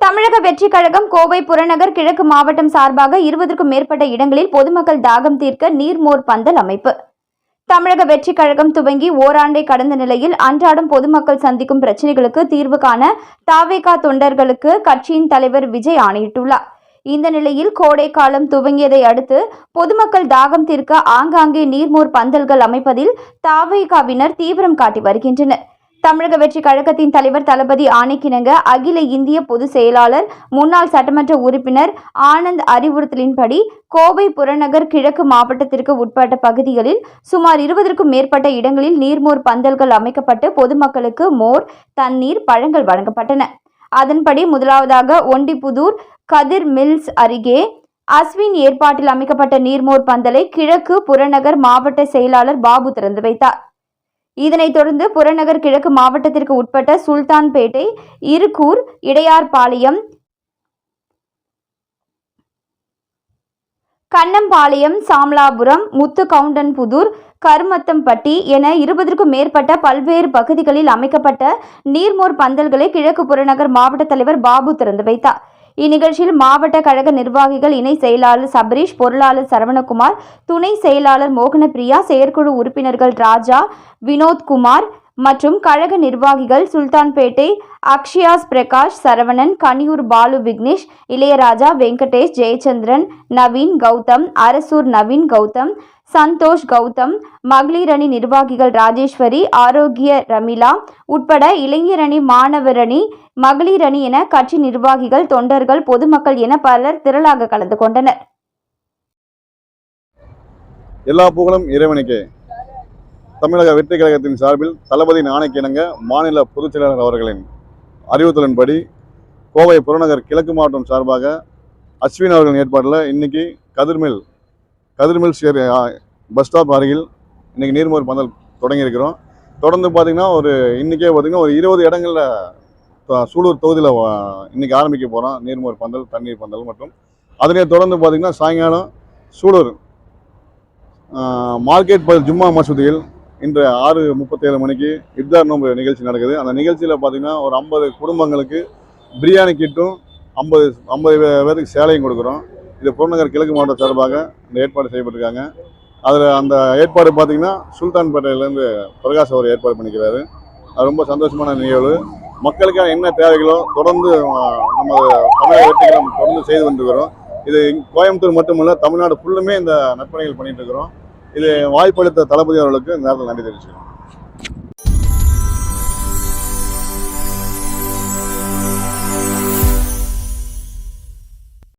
தமிழக வெற்றி கழகம் கோவை புறநகர் கிழக்கு மாவட்டம் சார்பாக இருபதற்கும் மேற்பட்ட இடங்களில் பொதுமக்கள் தாகம் தீர்க்க நீர்மோர் பந்தல் அமைப்பு. தமிழக வெற்றி கழகம் துவங்கி ஓராண்டை கடந்த நிலையில் அன்றாடம் பொதுமக்கள் சந்திக்கும் பிரச்சினைகளுக்கு தீர்வு காண தாவேகா தொண்டர்களுக்கு கட்சியின் தலைவர் விஜய் ஆணையிட்டுள்ளார். இந்த நிலையில் கோடை காலம் துவங்கியதை அடுத்து பொதுமக்கள் தாகம் தீர்க்க ஆங்காங்கே நீர்மோர் பந்தல்கள் அமைப்பதில் தாவேகாவினர் தீவிரம் காட்டி வருகின்றனர். தமிழக வெற்றி கழகத்தின் தலைவர் தளபதி ஆணைக்கிணங்க அகில இந்திய பொதுச் செயலாளர் முன்னாள் சட்டமன்ற உறுப்பினர் ஆனந்த் அறிவுறுத்தலின்படி கோவை புறநகர் கிழக்கு மாவட்டத்திற்கு உட்பட்ட பகுதிகளில் சுமார் இருபதற்கும் மேற்பட்ட இடங்களில் நீர்மோர் பந்தல்கள் அமைக்கப்பட்டு பொதுமக்களுக்கு மோர் தண்ணீர் பழங்கள் வழங்கப்பட்டன. அதன்படி முதலாவதாக ஒண்டிப்புதூர் கதிர் மில்ஸ் அருகே அஸ்வின் ஏற்பாட்டில் அமைக்கப்பட்ட நீர்மோர் பந்தலை கிழக்கு புறநகர் மாவட்ட செயலாளர் பாபு திறந்து வைத்தார். இதனைத் தொடர்ந்து புறநகர் கிழக்கு மாவட்டத்திற்கு உட்பட்ட சுல்தான்பேட்டை இருக்கூர் இடையார்பாளையம் கண்ணம்பாளையம் சாம்லாபுரம் முத்து கவுண்டன்புதூர் கருமத்தம்பட்டி என இருபதற்கும் மேற்பட்ட பல்வேறு பகுதிகளில் அமைக்கப்பட்ட நீர்மோர் பந்தல்களை கிழக்கு புறநகர் மாவட்ட தலைவர் பாபு திறந்து வைத்தார். இந்நிகழ்ச்சியில் மாவட்ட கழக நிர்வாகிகள் இணை செயலாளர் சபரீஷ் பொருளாளர் சரவணகுமார் துணை செயலாளர் மோகனப்பிரியா செயற்குழு உறுப்பினர்கள் ராஜா வினோத்குமார் மற்றும் கழக நிர்வாகிகள் சுல்தான்பேட்டை அக்ஷயாஸ் பிரகாஷ் சரவணன் கனியூர் பாலு விக்னேஷ் இளையராஜா வெங்கடேஷ் ஜெயச்சந்திரன் நவீன் கௌதம் அரசூர் நவீன் கௌதம் சந்தோஷ் கௌதம் மகளிர் அணி நிர்வாகிகள் ராஜேஸ்வரி ஆரோக்கிய ரமிலா உட்பட இளைஞர் அணி மாணவர் அணி மகளிர் அணி என கட்சி நிர்வாகிகள் தொண்டர்கள் பொதுமக்கள் என பலர் திரளாக கலந்து கொண்டனர். எல்லா புகழும் இறைவனுக்கே. தமிழக வெற்றி கழகத்தின் சார்பில் தளபதி நாணக்கிணங்க மாநில பொதுச் செயலாளர் அவர்களின் அறிவுறுத்தலின்படி கோவை புறநகர் கிழக்கு மாவட்டம் சார்பாக அஸ்வின் அவர்களின் ஏற்பாட்டில் இன்னைக்கு கதிர்மில் கதிர்மில் சேர் பஸ் ஸ்டாப் அருகில் இன்றைக்கி நீர்மோர் பந்தல் தொடங்கியிருக்கிறோம். தொடர்ந்து பார்த்திங்கன்னா ஒரு இன்றைக்கே பார்த்திங்கன்னா ஒரு இருபது இடங்களில் சூலூர் தொகுதியில் இன்னைக்கு ஆரம்பிக்க போகிறோம் நீர்மோர் பந்தல் தண்ணீர் பந்தல் மற்றும் அதனே தொடர்ந்து பார்த்திங்கன்னா சாயங்காலம் சூலூர் மார்க்கெட் பகுதி ஜும்மா மசூதியில் இன்று ஆறு முப்பத்தேழு மணிக்கு இப்தார் நோம்பு நிகழ்ச்சி நடக்குது. அந்த நிகழ்ச்சியில் பார்த்தீங்கன்னா ஒரு ஐம்பது குடும்பங்களுக்கு பிரியாணி கிட்டும் ஐம்பது ஐம்பது பேருக்கு சேலையும் கொடுக்குறோம். இது புறநகர் கிழக்கு மாவட்டம் சார்பாக இந்த ஏற்பாடு செய்யப்பட்டிருக்காங்க. அதில் அந்த ஏற்பாடு பார்த்தீங்கன்னா சுல்தான்பேட்டையிலேருந்து பிரகாஷ் அவர் ஏற்பாடு பண்ணிக்கிறாரு. அது ரொம்ப சந்தோஷமான நிகழ்வு. மக்களுக்கான என்ன தேவைகளோ தொடர்ந்து நம்ம தமிழக வெற்றிகளும் தொடர்ந்து செய்து வந்துருக்கிறோம் இது கோயம்புத்தூர் மட்டுமல்ல தமிழ்நாடு ஃபுல்லுமே இந்த நற்பணிகள் பண்ணிட்டு இருக்கிறோம். இது வாய்ப்பளித்த தளபதி அவர்களுக்கு இந்த நேரத்தில் நன்றி தெரிவிச்சுக்கிறோம்.